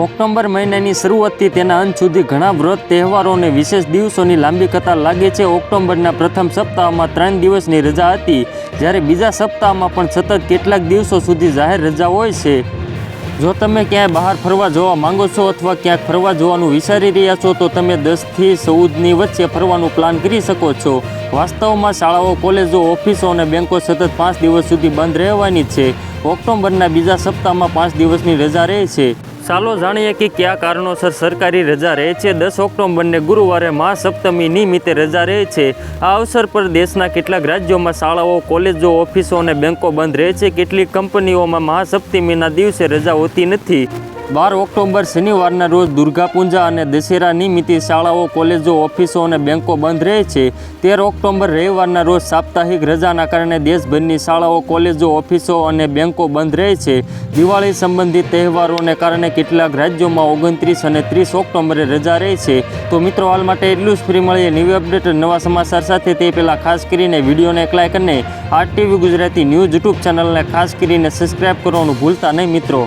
October મહિનાની શરૂઆતથી તેના અંત સુધી ઘણા વ્રત, તહેવારો અને વિશેષ દિવસોની લાંબી કતાર લાગે છે. ઓક્ટોબરના પ્રથમ સપ્તાહમાં ત્રણ દિવસની રજા હતી, જ્યારે બીજા સપ્તાહમાં પણ સતત કેટલાક દિવસો સુધી જાહેર રજા હોય છે. જો તમે ક્યાંય બહાર ફરવા જવા માંગો છો અથવા ક્યાંક ફરવા જવાનું વિચારી રહ્યા છો, તો તમે દસથી ચૌદની વચ્ચે ફરવાનું પ્લાન કરી શકો છો. વાસ્તવમાં શાળાઓ, કોલેજો, ઓફિસો અને બેંકો સતત પાંચ દિવસ સુધી બંધ રહેવાની છે. ઓક્ટોબરના બીજા સપ્તાહમાં પાંચ દિવસની રજા રહે છે. ચાલો જાણીએ કે કયા કારણોસર સરકારી રજા રહે છે. દસ ઓક્ટોબરને ગુરુવારે મહાસપ્તમી નિમિત્તે રજા રહે છે. આ અવસર પર દેશના કેટલાક રાજ્યોમાં શાળાઓ, કોલેજો, ઓફિસો અને બેંકો બંધ રહે છે. કેટલીક કંપનીઓમાં મહાસપ્તમીના દિવસે રજા હોતી નથી. બાર ઓક્ટોબર શનિવારના રોજ દુર્ગા પૂજા અને દશેરા નિમિત્તે શાળાઓ, કોલેજો, ઓફિસો અને બેંકો બંધ રહે છે. તેર ઓક્ટોબર રવિવારના રોજ સાપ્તાહિક રજાના કારણે દેશભરની શાળાઓ, કોલેજો, ઓફિસો અને બેંકો બંધ રહે છે. દિવાળી સંબંધિત તહેવારોને કારણે કેટલાક રાજ્યોમાં ઓગણત્રીસ અને ત્રીસ ઓક્ટોબરે રજા રહે છે. તો મિત્રો, હાલ માટે એટલું જ. ફ્રી મળીએ ન્યૂ અપડેટ નવા સમાચાર સાથે. તે પહેલાં ખાસ કરીને વિડીયોને એક લાઈક અને R TV Gujarati news YouTube ચેનલને ખાસ કરીને સબસ્ક્રાઈબ કરવાનું ભૂલતા નહીં મિત્રો.